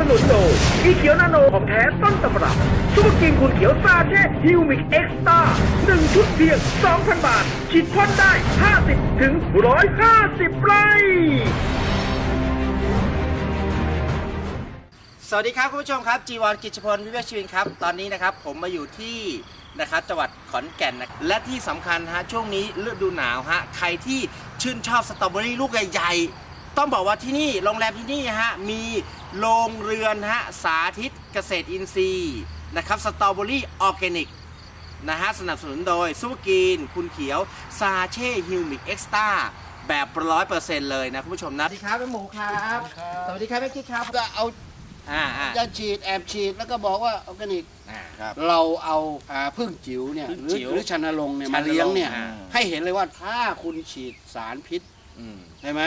สนุนโดยอีเขียวนาโนของแท้ต้นตำรับซุปเปอร์กินคุณเขียวซาเช่ฮิวมิกเอ็กซ์ตาหนึ่งชุดเพียง 2,000 บาท ฉีดพ่นได้ 50 ถึง 150 ไร่สวัสดีครับคุณผู้ชมครับจีวรกิจพลวิเวกชีวินครับ ตอนนี้นะครับผมมาอยู่ที่นะครับจังหวัดขอนแก่นนะและที่สำคัญฮะช่วงนี้ฤดูหนาวฮะใครที่ชื่นชอบสตรอเบอรี่ลูกใหญ่ๆ ต้องบอกว่าที่นี่โรงแรมที่นี่ฮะมี โรงเรือนฮะสาธิตเกษตรอินทรีย์นะครับสตรอเบอรี่ออร์แกนิกนะฮะสนับสนุนโดยซูเปอร์กีน คุณเขียว ซาเช่ฮิวมิกเอ็กซ์ตาแบบร้อยเปอร์เซ็นต์เลยนะคุณผู้ชมนะสวัสดีครับแม่หมูครับ สวัสดีครับแม่กิ๊กครับก็เอาอ่าอ่า จะฉีดแอบฉีดแล้วก็บอกว่าออร์แกนิกอ่าเราเอาอ่าพึ่งจิ๋วเนี่ยพึ่งหรือจิ๋วหรือชันนรงค์เนี่ยชันนรงค์มาเลี้ยงเนี่ยอ่า ให้เห็นเลยว่าถ้าคุณฉีดสารพิษอืม ใช่ไหม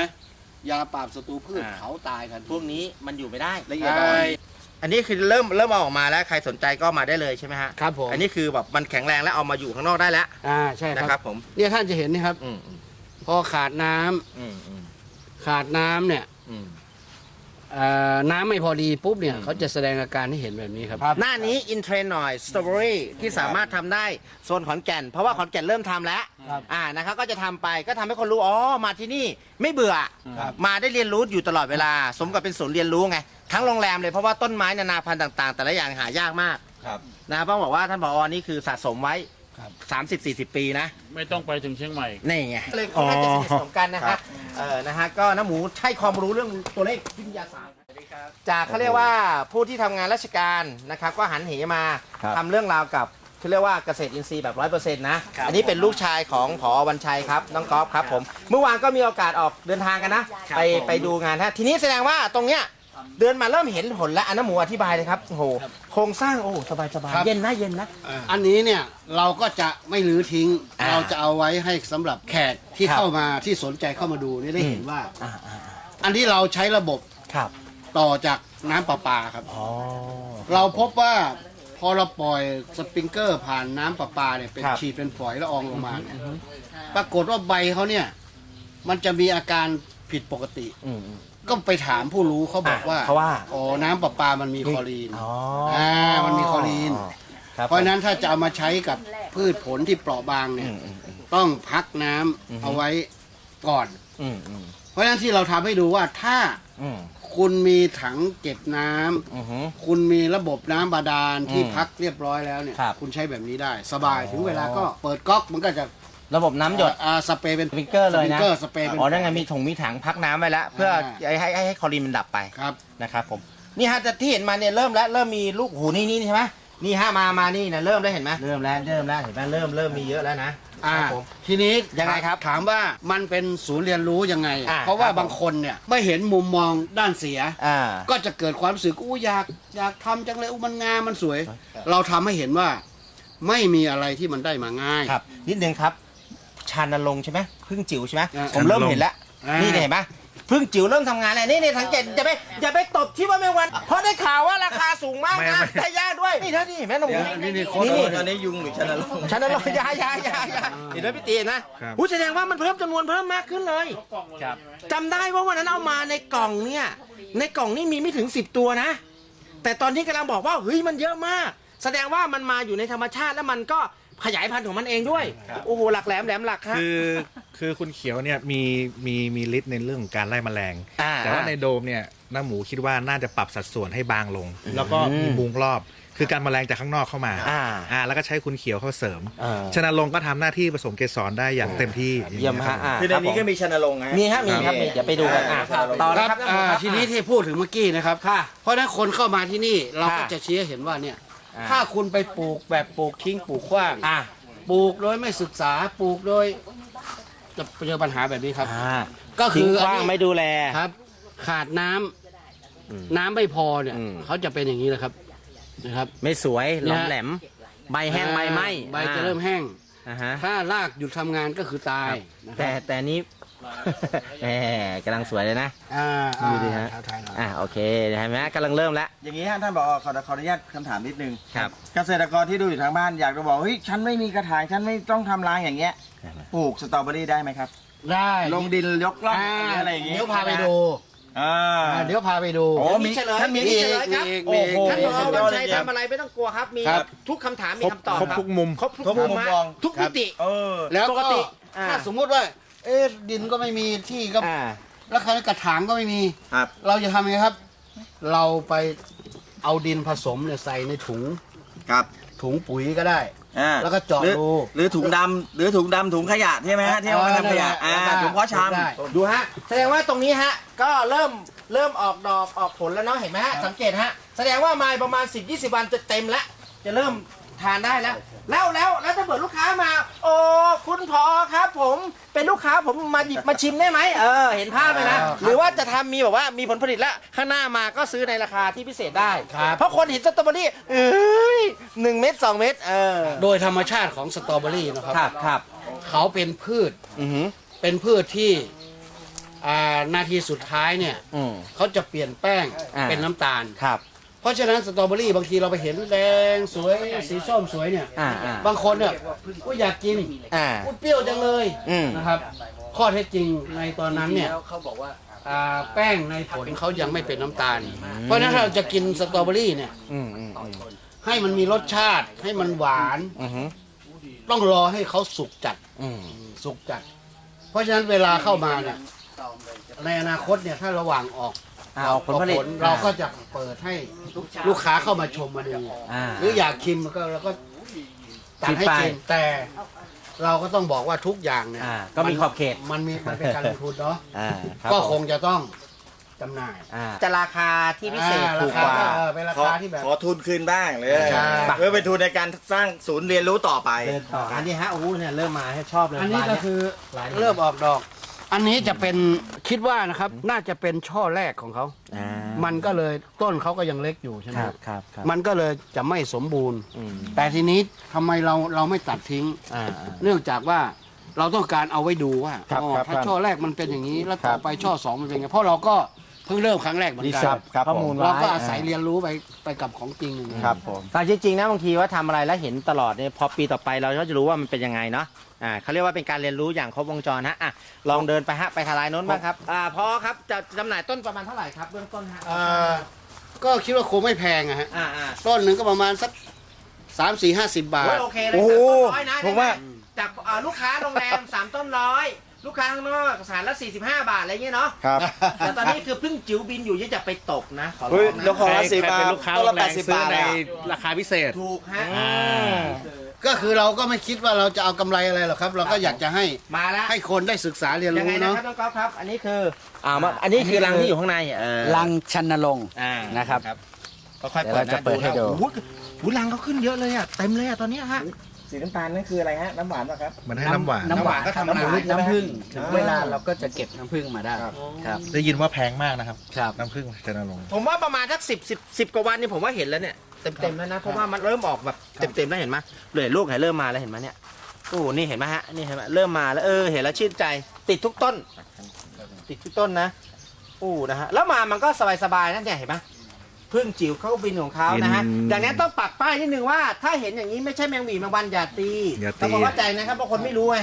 ยาปราบศัตรูพืชอ่า เขาตายกัน พวกนี้มันอยู่ไม่ได้ละเอียใช่ดอ่อน อันนี้คือเริ่มเริ่มเอาออกมาแล้วใครสนใจก็มาได้เลยใช่ไหมฮะ ครับผมอันนี้คือแบบมันแข็งแรงแล้วเอามาอยู่ข้างนอกได้แล้วอ่าใช่นะคครัรับบผม เนี่ยท่านจะเห็นนี่ครับ อืมอืมพอขาดน้ำอืมอืมขาดน้ำเนี่ย อืมเอ่อ น้ำไม่พอดีปุ๊บเนี่ยอืมเขาจะแสดงอาการให้เห็นแบบนี้ครับ หน้านี้อินเทรนหน่อยสตรอเบอรี่ที่สามารถทำได้โซนขอนแก่น เพราะว่าขอนแก่นเริ่มทำแล้วครับอ่านะครับก็จะทำไปก็ทำให้คนรู้อ๋อมาที่นี่ไม่เบื่อ ครับ มาได้เรียนรู้อยู่ตลอดเวลา สมกับเป็นศูนย์เรียนรู้ไง ทั้งโรงแรมเลยเพราะว่าต้นไม้นานาพันธุ์ต่าง ๆ แต่ละอย่างหายากมากครับ นะครับต้องบอกว่าท่านผอนี่คือสะสมไว้ ครับ30 40ปีนะไม่ต้องไปถึงเชียงใหม่ นี่ไง เลยค่อนข้างจะสนิทสนมกันนะฮะเออนะฮะก็น้าหมูให้ความรู้เรื่องตัวเลขวิทยาศาสตร์จากเขาเรียกว่าผู้ที่ทำงานราชการนะครับก็หันเหมาครับ ทำเรื่องราวกับเขาเรียกว่าเกษตรอินทรีย์แบบร้อยเปอร์เซ็นต์นะอันนี้เป็นลูกชายของผอวันชัยครับน้องกอล์ฟครับผมเมื่อวานก็มีโอกาสออกเดินทางกันนะไปไปดูงานฮะทีนี้แสดงว่าตรงเนี้ยเดินมาเริ่มเห็นผลแล้วอันน้าหมูอธิบายเลยครับโอ้โห โครงสร้างโอ้โหสบายสบายครับ เย็นนะเย็นนะ อันนี้เนี่ยเราก็จะไม่รื้อทิ้ง อ่าเราจะเอาไว้ให้สำหรับแขกที่ครับเข้ามาที่สนใจเข้ามาดูนี่ได้เห็นว่า อ่าอ่าอันที่เราใช้ระบบครับต่อจากน้ำประปาครับ อ๋อ เราพบว่าพอเราปล่อยสปริงเกอร์ผ่านน้ำประปาเนี่ยเป็นครับ ฉีดเป็นฝอยละอองลงมาเนี่ยปรากฏว่าใบเขาเนี่ย มันจะมีอาการผิดปกติ อืมอืม ก็ไปถามผู้รู้เขาบอกว่าอะเขาว่า อ๋อน้ำประปามันมีคลอรีนอ๋ออ่ามันมีคลอรีน ครับ เพราะฉะนั้นถ้าจะเอามาใช้กับพืชผลที่เปราะบางเนี่ยอืมอืมอืมต้องพักน้ำอือฮึ เอาไว้ก่อน อืมอืมเพราะฉะนั้นที่เราทำให้ดูว่าถ้าอืมคุณมีถังเก็บน้ำอือหือคุณมีระบบน้ำบาดาลที่อืมพักเรียบร้อยแล้วเนี่ยครับณใช้แบบนี้ได้ สบายอ๋อ ถึงเวลาก็เปิดก๊อกมันก็จะ ระบบน้ำหยดอ่าสเปรย์เป็นสปริงเกอร์เลยนะสปริงเกอร์สเปรย์เป็น อ๋อนั่นไงมีถุงมีถังพักน้ำไว้แล้วเพื่อให้ให้ให้ให้คลอรีนมันดับไปครับ นะครับผมนี่ฮะแต่ที่เห็นมาเนี่ยเริ่มแล้วเริ่มมีลูกหูนี่นี่ใช่ไหมนี่ฮะมามานี่นะเริ่มแล้วเห็นไหมเริ่มแล้วเริ่มแล้วเห็นไหมเริ่มเริ่มมีเยอะแล้วนะอ่าครับผม ทีนี้ยังไงครับถามว่ามันเป็นศูนย์เรียนรู้ยังไง อ่าเพราะว่าครับผม บางคนเนี่ยไม่เห็นมุมมองด้านเสีย อ่า ก็จะเกิดความรู้สึกอู้อยากอยากทำจังเลยอู้มันงามมันสวยเราทำให้เห็นว่าไม่มีอะไรที่มันได้มาง่าย ครับนิดนึงครับ ชานลงค์ใช่ไหมพึ่งจิ๋วใช่ไหมอ่า ผมเริ่มเห็นแล้วอ่านี่ นี่เนี่ยเห็นไหมพึ่งจิ๋วเริ่มทำงานแล้วนี่นี่สังเกตอย่าไปอย่าไปตบที่ว่าแมงวัน เพราะได้ข่าวว่าราคาสูงมากนะแต่ยากด้วยนี่ท่านี่เห็นไหมน้องหมู นี่นี่โค้นี่ดนี่อันนี้ยุงหรือชนะลงฉันน่ะรอยายายายาเห็นไหมพี่ตีนะอู้แสดงว่ามันเพิ่มจำนวนเพิ่มมากขึ้นเลยครับจำได้ว่าวันนั้นเอามาในกล่องเนี่ยในกล่องนี่มีไม่ถึง 10 ตัวนะ แต่ตอนนี้กำลังบอกว่าเฮ้ยมันเยอะมาก แสดงว่ามันมาอยู่ในธรรมชาติแล้วมันก็ ขยายพันธุ์ของมันเองด้วยโอ้โหหลักแหลมแหลมหลักฮะคือคือคุณเขียวเนี่ยมีมีมีฤทธิ์ในเรื่องของการไล่แมลง อ่าแต่ว่าในโดมเนี่ยน้าหมูคิดว่าน่าจะปรับสัดส่วนให้บางลง แล้วก็มีมุงรอบ คือการแมลงจากข้างนอกเข้ามาอ่าอ่าแล้วก็ใช้คุณเขียวเข้าเสริม อ่า ชนะลงก็ทำหน้าที่ผสมเกสรได้อย่างเต็มที่เยี่ยมฮะอ่าคือในนี้รับก็ผมมีชนะลงค์นะมีฮะมีครับมีเดี๋ยวไปดูกันอะต่อคนะรับครับ อ่าทีนี้ที่พูดถึงเมื่อกี้นะครับ ค่ะเพราะฉะนั้นคนเข้ามาที่นี่เราก็ค่ะ จะชี้ให้เห็นว่าเนี่ย อ่า ถ้าคุณไปปลูกแบบปลูกทิ้งปลูกขว้าง อะปลูกโดยไม่ศึกษาปลูกโดยจะเจอปัญหาแบบนี้ครับ อ่าก็คืทิ้งอกว้างอันนี้ ไม่ดูแล ครับ ขาดน้ำอืมน้ำไม่พอเนี่ยอืม เขาจะเป็นอย่างนี้แหละครับนะครับ ไม่สวยหลอมแหลม ใบแห้งใบไหมใบจะเริ่มแห้ง อ่าฮะ ถ้ารากหยุดทำงานก็คือตายนะคแต่รับแต่นี้ แหมกำลังสวยเลยนะอ่าดูดิฮะ ท้าทายหน่อยอะโอเคเห็นไหมกำลังเริ่มแล้ว อย่างนี้ฮะท่านบอกขอขออนุญาตคำถามนิดนึงครับเกษตรกรที่ดูอยู่ทางบ้านอยากจะบอกเฮ้ยฉันไม่มีกระถางฉันไม่ต้องทำรางอย่างเงี้ยปลูกสตรอเบอรี่ได้ไหมครับ ได้ลงดินยกล่องอ่าอะไรอย่างงี้เดี๋ยวพาไปดูอ่าอ่าเดี๋ยวพาไปดู โอ้มีเฉลยท่านมีมีเฉลยครับมีอีกโอ้โหท่านผอสุดยวัอนดชัยเลยครับทำอะไรไม่ต้องกลัวครับ มีครับทุกคำถามมีครบคำตอบครบครับทุกมุมครบทุกครบทุกมุมมุมฮะมองทุกมิติ เออแล้วปกก็ติอ่าถ้าสมมุติว่า เอ๊ะดินก็ไม่มีที่ก็อ่าแล้วคราวนี้กระถางก็ไม่มี ครับ เราจะทำยังไงครับ เราไปเอาดินผสมเนี่ยใส่ในถุงครับถุงปุ๋ยก็ได้ อ่าแล้วก็เจาะหรือรูหรือถุงดำหรือถุงดำถุงขยะใช่ไหมฮะที่เอามาทำขยะเออ่าอนั่นแหละถุงเพาะชได้ำดูฮะ แสดงว่าตรงนี้ฮะ ก็เริ่มเริ่มออกดอกออกผลแล้วเนาะ เห็นไหมฮะ สังเกตฮะ แสดงว่ามาประมาณ 10 20 วันจะเต็มแล้ว จะเริ่มทานได้แล้ว แล้วแล้วแล้วถ้าเปิดลูกค้ามา โอ้ คุณพอครับ ผมเป็นลูกค้าผมมาหยิบมาชิมได้ไหมเออเห็นภาพไหมนะ หรือว่าจะทำมีแบบว่ามีผลผลิตแล้วข้างหน้ามาก็ซื้อในราคาที่พิเศษได้ ครับเพราะคนเห็นสตรอเบอรี่เอ้ยหนึ่งเม็ดสองเม็ดเออโดยธรรมชาติของสตรอเบอรี่นะครับครับครับเขาเป็นพืชอือหือเป็นพืชที่อ่านาทีสุดท้ายเนี่ย อืม เขาจะเปลี่ยนแป้งอ่า เป็นน้ำตาล ครับ เพราะฉะนั้นสตรอเบอรี่บางทีเราไปเห็นแดงสวยสีส้มสวยเนี่ย อ่าอ่าบางคนเนี่ยก็อยากกินอ่าอุ๊ยเปรี้ยวจังเลยอืมนะครับ ข้อเท็จจริงในตอนนั้นเนี่ยอ่าแป้งในผลเขายังไม่เป็นน้ำตาล เพราะฉะนั้นถ้าเราจะกินสตรอเบอรี่เนี่ย อืมอืมอืมให้มันมีรสชาติให้มันหวาน อือหือต้องรอให้เขาสุกจัดอืมสุกจัด เพราะฉะนั้นเวลาเข้ามาเนี่ยในอนาคตเนี่ยถ้าระหว่างออก เอาผลผลิต เราก็จะเปิดให้ลูกค้าเข้ามาชมมาดูอ่า หรืออยากชิมก็เราก็ตัดให้ชิมไปชิมแต่ เราก็ต้องบอกว่าทุกอย่างเนี่ยอ่าก็มีขอบเขต มันมีมันเป็นการลงทุนเนาะอ่ารับก็ผมคงจะต้องจำหน่ายอ่าจะราคาที่พิเศษอ่าถูกกว่าราคเออเป็นราขอคาที่แบบ ขอทุนคืนบ้างเลยใช่ เพื่อเป็นทุนในการสร้างศูนย์เรียนรู้ต่อไป เดินต่ออันนี้ฮะโอ้โหเนี่ยเริ่มมาให้ชอบเลยอันนี้ก็คือร้านนี้เริ่มออกดอก อันนี้จะเป็นคิดว่านะครับ น่าจะเป็นช่อแรกของเขา อ่ามันก็เลยต้นเขาก็ยังเล็กอยู่ใช่ไหมครับครับครับมันก็เลยจะไม่สมบูรณ์ อืมแต่ทีนี้ทำไมเราเราไม่ตัดทิ้ง อ่าอ่า เนื่องจากว่าเราต้องการเอาไว้ดูว่าครับอ๋อครับถ้าครับช่อแรกมันเป็นอย่างนี้ แล้วครัต่อบไปช่อสองมันเป็นไงเพราะเราก็เพิ่งเริ่มครั้งแรกเหมือนกัครับครับข้อมูลผมเราก็อาศัยเรียนรู้ไปไปกับของจริงอย่างนี้ ครับผมตามจริงๆนะบางทีว่าทำอะไรแล้วเห็นตลอดเนี่ยพอปีต่อไปเราก็จะรู้ว่ามันเป็นยังไงเนาะ อ่าเขาเรียกว่าเป็นการเรียนรู้อย่างครบวงจรนะอะลองเดินไปฮะไปทลายโน้นบ้างครับอ่าพอครับจะจำหน่ายต้นประมาณเท่าไหร่ครับเบื้องต้นฮะอ่าก็คิดว่าคงไม่แพงอะฮะอ่าอ่าต้นหนึ่งก็ประมาณสักสามสี่ห้าสิบบาท โอ้ยโอเคเลยโอ้โหสามต้นร้อยนะผมว่า จากอ่าลูกค้าโรงแรมสามต้นร้อยลูกค้าข้างนอกสารละ45 บาทอะไรเงี้ยเนาะครับ แต่ตอนนี้คือเพิ่งจิ๋วบินอยู่ยังจะไปตกนะขอร้เฮ้ยองแล้วนะของละใครสิบใครบาเป็นทลูกค้าต้นโรละงแปแรดมสิบซื้อบาทในอะราคาพิเศษ ถูกฮะ อ่า ก็คือเราก็ไม่คิดว่าเราจะเอากำไรอะไรหรอกครับ เราก็อยากจะให้มาแล้วให้คนได้ศึกษาเรียนยังรู้ไงนะเนาะ ครับน้องก๊อฟครับ อันนี้คืออ่ามาอันนี้คือรังที่อยู่ข้างในเออลังชันนรงค์ อ่านะครับก็ค่อยเดี๋เปิยวดเราจะเปิดให้ดู โอ้โหหูรังเขาขึ้นเยอะเลยอะเต็มเลยอะตอนเนี้ยฮะ สีน้ำตาลนั่นคืออะไรฮะน้ำหวานป่ะครับ มันให้น้ำหวาน น้ำหวานก็ทำน้ำผึ้งน้ำน้ำผึ้งอ่าเวลาเราก็จะเก็บน้ำผึ้งมาได้ครับ ครับได้ยินว่าแพงมากนะครับ ครับ น้ำผึ้งจะนรงค์ผมว่าประมาณสักสิบสิบสิบกว่าวันนี่ผมว่าเห็นแล้วเนี่ยเต็มเต็มๆแล้วนะเพราะว่ามันเริ่มออกแบบเต็มเต็มๆแล้วเห็นไหมเลยลูกเห็นเริ่มมาแล้วเห็นไหมเนี่ยโอ้โหนี่เห็นไหมฮะนี่เห็นไหมเริ่มมาแล้วเออเห็นแล้วชื่นใจ ติดทุกต้น ติดทุกต้นนะโอ้นะฮะแล้วมามันก็สบายๆนั่นเนี่ยเห็นไหม พึ่งจิ๋วเขาบินของเขานะฮะบินอย่างนี้ต้องปักป้ายนิดนึงว่า ถ้าเห็นอย่างนี้ไม่ใช่แมงหวีแมงวันอย่าตีอย่าตี ต้องบอกว่าใจนะครับบางคนไม่รู้ไง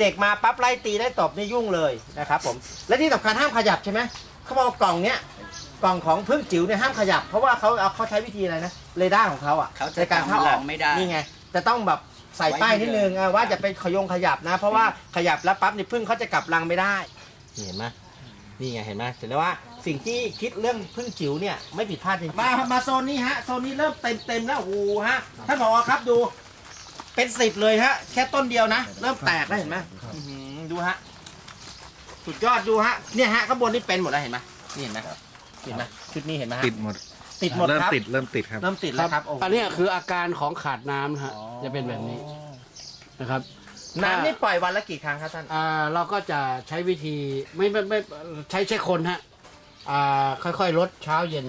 เด็กๆมาปั๊บไล่ตีได้ตบนี่ยุ่งเลยนะครับผม และที่สำคัญห้ามขยับใช่ไหมเขาบอกว่ากล่องเนี้ยกล่องของพึ่งจิ๋วเนี่ยห้ามขยับ เพราะว่าเขาเอาเขาใช้วิธีอะไรนะเรดาร์ของเขาอะเขาจะในการเข้าออกจำหลังไม่ได้ นี่ไงจะต้องแบบใส่ป้ายนิดนึงอะว่าจะเป็นขยงขยับนะ เพราะว่าขยับแล้วปั๊บนี่พึ่งเขาจะกลับรังไม่ได้เห็นไหมนี่ไงเห็นไหมเห็นแล้วว่า สิ่งที่คิดเรื่องพึ่งจิ๋วเนี่ยไม่ผิดพลาดจริงๆ มามาโซนนี้ฮะโซนนี้เริ่มเต็มเต็มๆแล้วโอ้โหฮะท่านผอครับดูเป็นสิบเลยฮะ แค่ต้นเดียวนะ เริ่มแตกแล้วเห็นไหมอื้อหือดูฮะสุดยอดดูฮะเนี่ยฮะข้างบนนี่เป็นหมดแล้วเห็นไหมนี่เห็นไหมเห็นไหมชุดนี้เห็นไหมฮะติดหมดติดหมดเริ่มครับติดเริ่มติดครับ เริ่มติดแล้วครับโอ้โหอันเนี้ยคืออาการของขาดน้ำนะฮะจะเป็นแบบนี้นะครับน้ำนี่ปล่อยวันละกี่ครั้งครับท่าน อ่าเราก็จะใช้วิธีไม่ไม่ไม่ใช้ใช้คนฮะ อ่าค่อยๆลดเช้าเย็น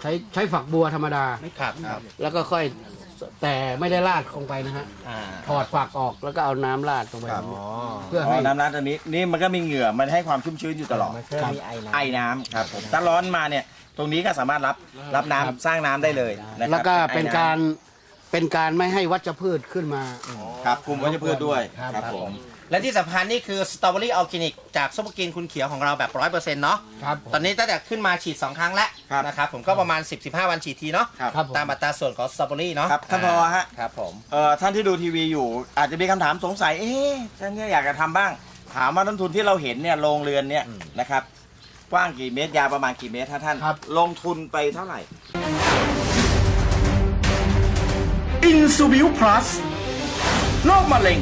ใช้ใช้ฝักบัวธรรมดาไม่ครับครับแล้วก็ค่อยแต่ไม่ได้ราดลงไปนะฮะอ่าถอดฝักออกแล้วก็เอาน้ำราดลงไป ครับอ๋อเพื่ออ๋ให้อน้ำร้านตัวนี้นี่มันก็มีเหงื่อมันให้ความชุ่มชื้นอยู่ตลอดมันเพิ่มมีไอน้ำ ไอ้น้ำครับผมถ้าร้อนมาเนี่ย ตรงนี้ก็สามารถรับรับน้ำสร้างน้ำได้เลยนะครับแล้วก็เป็นไอ้ำการเป็นการไม่ให้วัชพืชขึ้นมา ครับคุมวัชพืชด้วยครับ ครับผม และที่สำคัญนี่คือสตรอเบอรี่ออร์แกนิกจากซุปเปอร์กินคุณเขียวของเราแบบร้อยเปอร์เซ็นต์เนาะครับผม ตอนนี้ตั้งแต่ขึ้นมาฉีด 2 ครั้งแล้วครับ นะครับผมก็ประมาณ 10-15 วันฉีดทีเนาะครับครับ ผม ตามอัตราส่วนของสตรอเบอรี่เนาะครับท่านพอฮะครับผม เอ่อท่านที่ดูทีวีอยู่ อาจจะมีคำถามสงสัย เอ๊ะฉันก็อยากจะทำบ้าง ถามว่าต้นทุนที่เราเห็นเนี่ยโรงเรือนเนี่ยนะครับกว้างกี่เมตรยาวประมาณกี่เมตรถ้าท่านครับ ลงทุนไปเท่าไหร่ อินซูบิวพลัสโรคมะเร็ง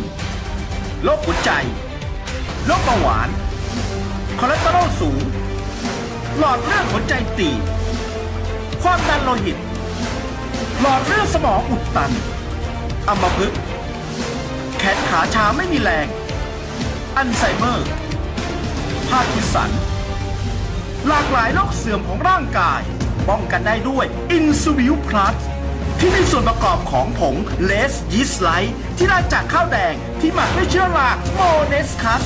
โรคหัวใจ โรคเบาหวาน คอเลสเตอรอลสูง หลอดเลือดหัวใจตีบความดันโลหิต หลอดเลือดสมองอุดตันอัมพฤกษ์แขนขาชาไม่มีแรง อัลไซเมอร์พาร์กินสัน หลากหลายโรคเสื่อมของร่างกาย ป้องกันได้ด้วยอินซูบิวพลัส ที่มีส่วนประกอบของผงเลสยีสไลท์ที่ได้จากข้าวแดงที่หมักด้วยเชื้อราโมเนสคัส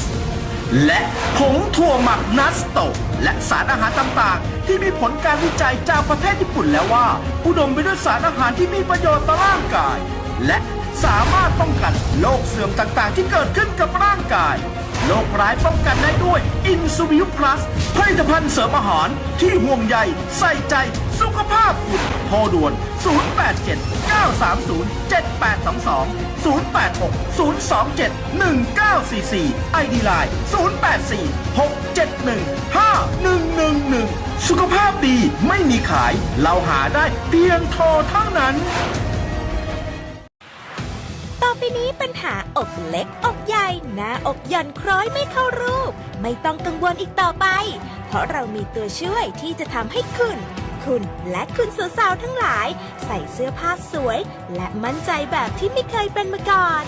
และผงถั่วหมักนัสโตและสารอาหารต่างๆ ที่มีผลการวิจัยจากประเทศญี่ปุ่นแล้วว่า อุดมไปด้วยสารอาหารที่มีประโยชน์ต่อร่างกาย และสามารถป้องกันโรคเสื่อมต่างๆ ที่เกิดขึ้นกับร่างกายโรคร้ายป้องกันได้ด้วยอินซูวิวพลัสผลิตภัณฑ์เสริมอาหารที่ห่วงใยใส่ใจ สุขภาพคุณโทรด่วน 087 930 7822 086 027 1944 ID Line 084 671 5111 สุขภาพดีไม่มีขาย เราหาได้เพียงโทรเท่านั้น ต่อไปนี้ปัญหาอกเล็กอกใหญ่หน้าอกหย่อนคล้อยไม่เข้ารูป ไม่ต้องกังวลอีกต่อไป เพราะเรามีตัวช่วยที่จะทำให้คุณ คุณและคุณสาวๆทั้งหลาย ใส่เสื้อผ้าสวย และมั่นใจแบบที่ไม่เคยเป็นมาก่อน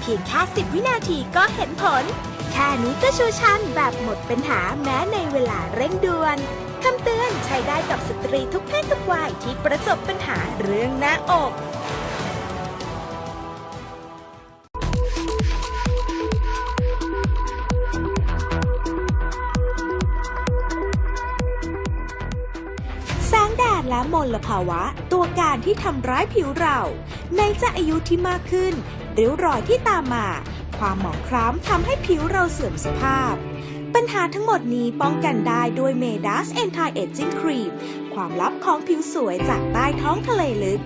เพียงแค่สิบวินาทีก็เห็นผล แค่นี้ก็ชูชันแบบหมดปัญหาแม้ในเวลาเร่งด่วนคำเตือนใช้ได้กับสตรีทุกเพศทุกวัยที่ประสบปัญหาเรื่องหน้าอก และมลภาวะ ตัวการที่ทำร้ายผิวเรา ในจะอายุที่มากขึ้นริ้วรอยที่ตามมา ความหมองคล้ำทำให้ผิวเราเสื่อมสภาพ ปัญหาทั้งหมดนี้ป้องกันได้ด้วยเมดัส Anti Aging Cream ความลับของผิวสวยจากใต้ท้องทะเลลึก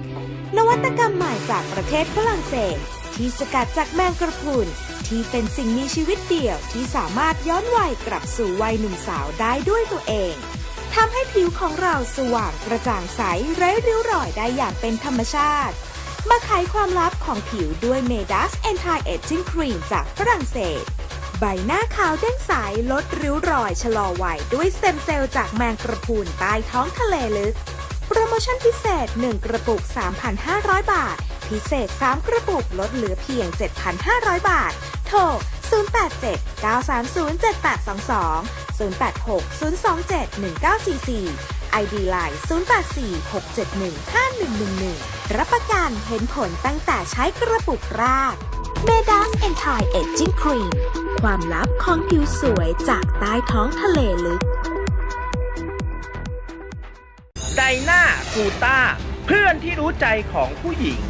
นวัตกรรมใหม่จากประเทศฝรั่งเศส ที่สกัดจากแมงกระพรุนที่เป็นสิ่งมีชีวิตเดี่ยวที่สามารถย้อนวัยกลับสู่วัยหนุ่มสาวได้ด้วยตัวเอง ทำให้ผิวของเราสว่างกระจ่างใสไร้ริ้วรอยได้อย่างเป็นธรรมชาติ มาไขความลับของผิวด้วยเมดัส Anti Aging Cream จากฝรั่งเศส ใบหน้าขาวเด้งใสลดริ้วรอยชะลอวัยด้วยสเต็มเซลล์จากแมงกระพรุนใต้ท้องทะเลลึก โปรโมชั่นพิเศษ 1 กระปุก 3,500 บาท พิเศษ 3 กระปุกลดเหลือเพียง 7,500 บาท โทร 087 930 7822 086 027 1944 ID Line 084 671 5111 รับประกันเห็นผลตั้งแต่ใช้กระปุกแรก m e d a s Anti Aging Cream ความลับของผิวสวยจากใต้ท้องทะเลลึกไดนากูต้า เพื่อนที่รู้ใจของผู้หญิง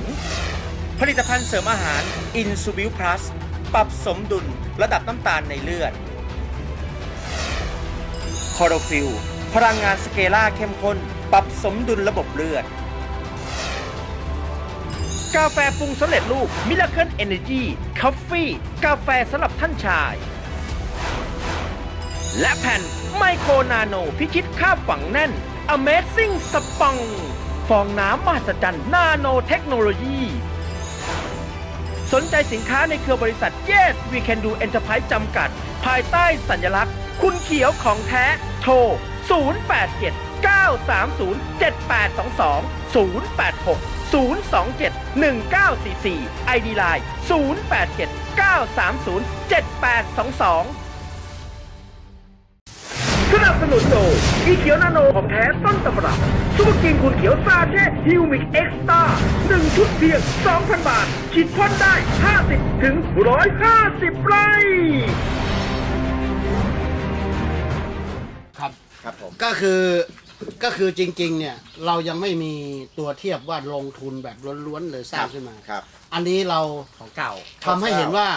ผลิตภัณฑ์เสริมอาหารอินซูบิวพลัส ปรับสมดุลระดับน้ำตาลในเลือดคอโรฟิลพลังงานสเกล่าเข้มข้น ปรับสมดุลระบบเลือด กาแฟปรุงสำเร็จรูปมิลเคิลเอเนจีคอฟฟี่กาแฟสำหรับท่านชาย และแผ่นไมโครนาโนพิชิตค่าบฝังแน่น Amazing สปองฟองน้ำมหัศจรรย์นาโนเทคโนโลยี สนใจสินค้าในเครือบริษัท Yes We Can Do Enterprise จำกัด ภายใต้สัญลักษณ์ คุณเขียวของแท้ โทร 087 930 7822 086 027 1944 ID Line 087 930 7822สนับสนุนโดยอีเขียวนาโนของแท้ต้นตำรับซุปเปอร์กินคุณเขียวซาเช่ฮิวมิกเอ็กซ์ตาหนึ่งชุดเพียง 2,000 บาท ฉีดพ่นได้ 50 ถึง 150 ไร่ ครับ ครับผม ก็คือก็คือจริงๆ เนี่ยเรายังไม่มีตัวเทียบว่าลงทุนแบบล้วนๆเลยสร้างขึ้นมา ครับ อันนี้เราของเก่าทำให้เห็นว่า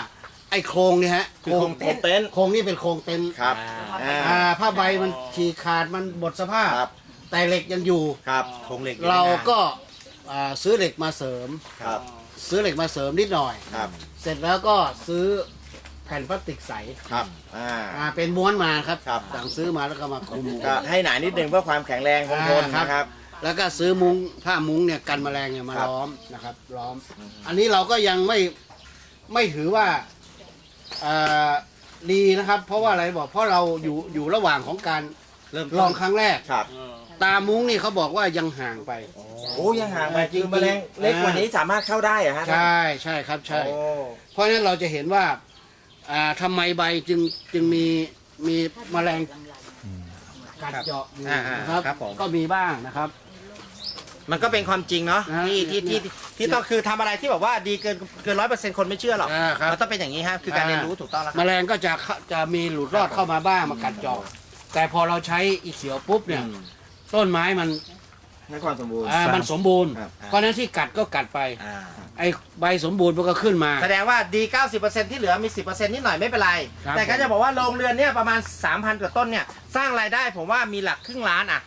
ไอ้โครงเนี่ยฮะคือโครงเต็นท์ โครงนี่เป็นโครงเต็นท์ครับอ่าอ่าผ้าใบมันฉีกขาดมันหมดสภาพ ครับแต่เหล็กยังอยู่ ครับ โครงเหล็กเราก็อ่าซื้อเหล็กมาเสริม ครับ ซื้อเหล็กมาเสริมนิดหน่อย ครับเสร็จแล้วก็ซื้อแผ่นพลาสติกใสครับอ่า อ่าเป็นม้วนมาครับครับ สั่งซื้อมาแล้วก็มาคลุม ก็ให้หนานิดนึงเพื่อความแข็งแรงคงทนอ่าครับ นะครับ แล้วก็ซื้อมุ้งผ้ามุ้งเนี่ยกันแมลงเนี่ยมาครับ ล้อมนะครับล้อม อันนี้เราก็ยังไม่ไม่ถือว่าอ่าดีนะครับ เพราะว่าอะไรบอกเพราะเราอยู่อยู่ระหว่างของการเริ่มลองครั้งแรก ครับ ตามุ้งนี่เขาบอกว่ายังห่างไป โอ้ยังห่างไปจริคืงอๆแมลงเล็กกว่านี้สามารถเข้าได้เหรอะฮะใช่ใช่ครับใช่ โอ้เพราะฉะนั้นเราจะเห็นว่าอ่าทำไมใบจึงจึงมีมีแมลงกัดเจาะอยู่อ่าอ่านะครับ ครับผม ก็มีบ้างนะครับ มันก็เป็นความจริงเนาะนะที่ที่ที่เนี่ยที่ต้องคือทำอะไรที่แบบว่าดีเกินเกินร้อยเปอร์เซ็นต์คนไม่เชื่อหรอกอ่าครับ มันต้องเป็นอย่างนี้ฮะคือการเรียนรู้ถูกต้องแล้วคแมรับลงก็จะเข้าจะมีหลุดรอดเข้ามาบ้างมากัดเจาะแต่พอเราใช้อีเขียวปุ๊บเนี่ย ต้นไม้มันให้ความสมบูรณ์อ่ามันสมบูรณ์ ครับเพราะฉะนั้นที่กัดก็กัดไป อ่าไอ้ใบสมบูรณ์มันก็ขึ้นมา แสดงว่าดี 90%ที่เหลือมี 10%นิดหน่อยไม่เป็นไร ครับ แต่ก็จะบอกว่าโรงเรือนเนี่ยประมาณ 3,000 กว่าต้นเนี่ย สร้างรายได้ผมว่ามีหลักครึ่งล้านอะ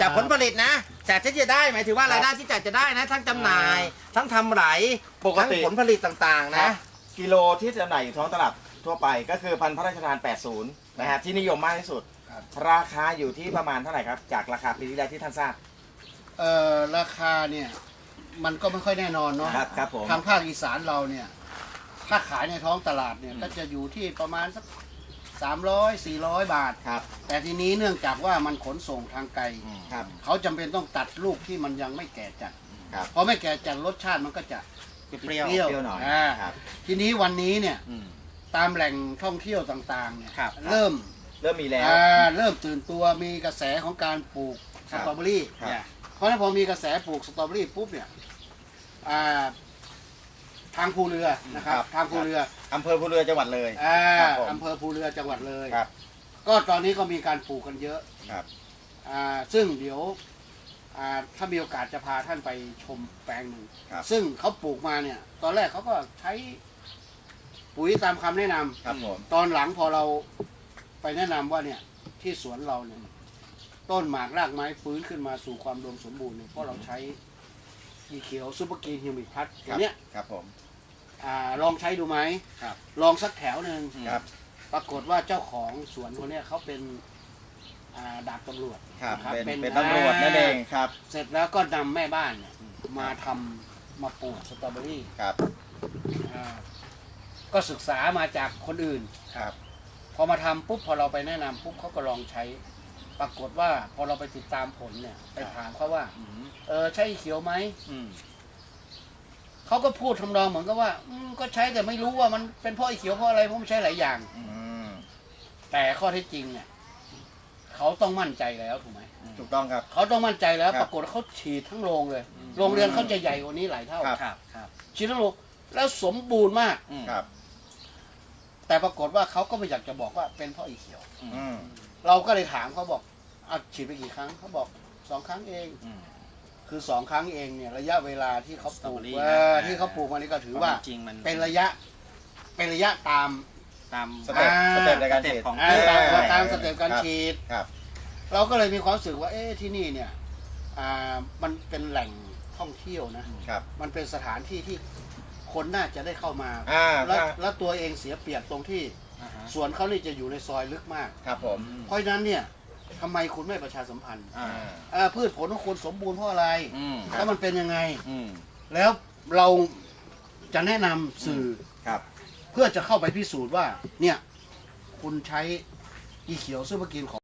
จากผลผลิตนะจากที่จะได้หมายถึงว่ารายได้ที่จากจะได้นะทั้งจำหน่าย ทั้งทำไหลปกทั้งติ ผลผลิตต่างๆนะนะ กิโลที่จำหน่ายอยู่ท้องตลาดทั่วไปก็คือพันธุ์พระราชทาน 80 นะฮะที่นิยมมากที่สุด ราคาอยู่ที่ประมาณเท่าไหร่ครับ จากราคาปีที่แล้วที่ท่านทราบ เอ่อราคาเนี่ยมันก็ไม่ค่อยแน่นอนเนาะครับครับผมทางภาคอีสานเราเนี่ยถ้าขายในท้องตลาดเนี่ยก็จะอยู่ที่ประมาณสักสามร้อยสี่ร้อยบาทครับ แต่ทีนี้เนื่องจากว่ามันขนส่งทางไกลครับเขาจำเป็นต้องตัดลูกที่มันยังไม่แก่จัดครับ พอไม่แก่จัดรสชาติมันก็จะ เปรี้ยวเปรี้ยวเปรี้ยวหน่อยอ่า ครับ ทีนี้วันนี้เนี่ยอืม ตามแหล่งท่องเที่ยวต่างๆเนี่ยครับ เริ่ม เริ่มมีแล้ว อ่าเริ่มตื่นตัวมีกระแสของการปลูกสครับตรอเบอรี่ครับ เนี่ยเพราะฉะนั้นพอมีกระแสปลูกสตรอเบอรี่ปุ๊บเนี่ยอ่าทางภูเรือนะครับ ทางภูเรืออำเภอภูเรือจังหวัดเลย อ่าครับผม อำเภอภูเรือจังหวัดเลย ครับ ก็ตอนนี้ก็มีการปลูกกันเยอะครับ อ่าซึ่งเดี๋ยวอ่าถ้ามีโอกาสจะพาท่านไปชมแปลงหนึ่งครับซึ่งเขาปลูกมาเนี่ย ตอนแรกเขาก็ใช้ปุ๋ยตามคำแนะนำครับผม ตอนหลังพอเรา ไปแนะนำว่าเนี่ยที่สวนเราเนี่ยต้นหมากรากไม้ฟื้นขึ้นมาสู่ความรวมสมบูรณ์เนี่ยเพราะเราใช้อีเขียวซูเปอร์กรีนฮิวมิกพัทครับเนี้ยครับผมอ่าลองใช้ดูไหมครับ ลองสักแถวหนึ่งครับ ปรากฏว่าเจ้าของสวนคนเนี้ยเขาเป็นอ่าดาบตำรวจครับนะเป็นเป็นตำรวจนั่นเองครับ เสร็จแล้วก็นำแม่บ้านเนี่ยมาทำมาปลูกสตรอเบอรี่ครับ อ่าก็ศึกษามาจากคนอื่น ครับ พอมาทำปุ๊บพอเราไปแนะนำปุ๊บเขาก็ลองใช้ ปรากฏว่าพอเราไปติดตามผลเนี่ย ไปถามเขาว่าเออใช่เขียวไหมอืมเขาก็พูดทำนองเหมือนกับว่า อืมก็ใช้แต่ไม่รู้ว่ามันเป็นเพราะไอ้เขียวเพราะอะไรเพราะมันใช้หลายอย่างอืมแต่ข้อเท็จจริงเนี่ยเขาต้องมั่นใจแล้วถูกไหมถูกต้องครับ เขาต้องมั่นใจแล้วครับปรากฏว่าเขาฉีดทั้งโรงเลย โรงเรือนเขาจะใหญ่กว่านี้หลายเท่าครับ ครับครับฉีดทั้งโรงแล้วสมบูรณ์มากครับ แต่ปรากฏว่าเขาก็ไม่อยากจะบอกว่าเป็นเพราะไอ้เขียว อืมเราก็เลยถามเขาบอกอะฉีดไปกี่ครั้งเขาบอกสองครั้งเอง อืม คือสองครั้งเองเนี่ยระยะเวลาที่เขาปลูกสตรอเบอรี่เอนะอที่เขาปลูกมานี่ก็ถือว่า จริงมันเป็นระยะ เป็นระยะตาม ตาม สเต็ปอ่า สเต็ปในการสเต็ปฉีดของ อ่าตามตามสเต็ปการคบฉีดครับ เราก็เลยมีความรู้สึกว่า เอ๊ะที่นี่เนี่ย อ่ามันเป็นแหล่งท่องเที่ยวนะ ครับ มันเป็นสถานที่ที่ คนน่าจะได้เข้ามาอ่าแล้วถ้าแล้วตัวเองเสียเปรียบตรงที่อ่าฮะสวนเขานี่จะอยู่ในซอยลึกมาก ครับผมเพราะฉะนั้นเนี่ยทำไมคุณไม่ประชาสัมพันธ์อ่าเอ่อพืชผลของคุณสมบูรณ์เพราะอะไร อืมแล้วมันเป็นยังไง อืมแล้วเราจะแนะนำสื่อครับ เพื่อจะเข้าไปพิสูจน์ว่า เนี่ย คุณใช้อีเขียวซูเปอร์กินของ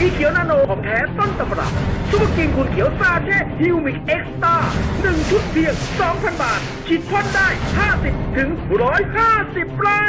อีเขียวนาโนของแท้ต้นตำรับซุปเปอร์กินคุณเขียวซาเช่ฮิวมิกเอ็กซ์ตาหนึ่งชุดเพียง 2,000 บาทฉีดพ่นได้ 50 ถึง 150 ไร่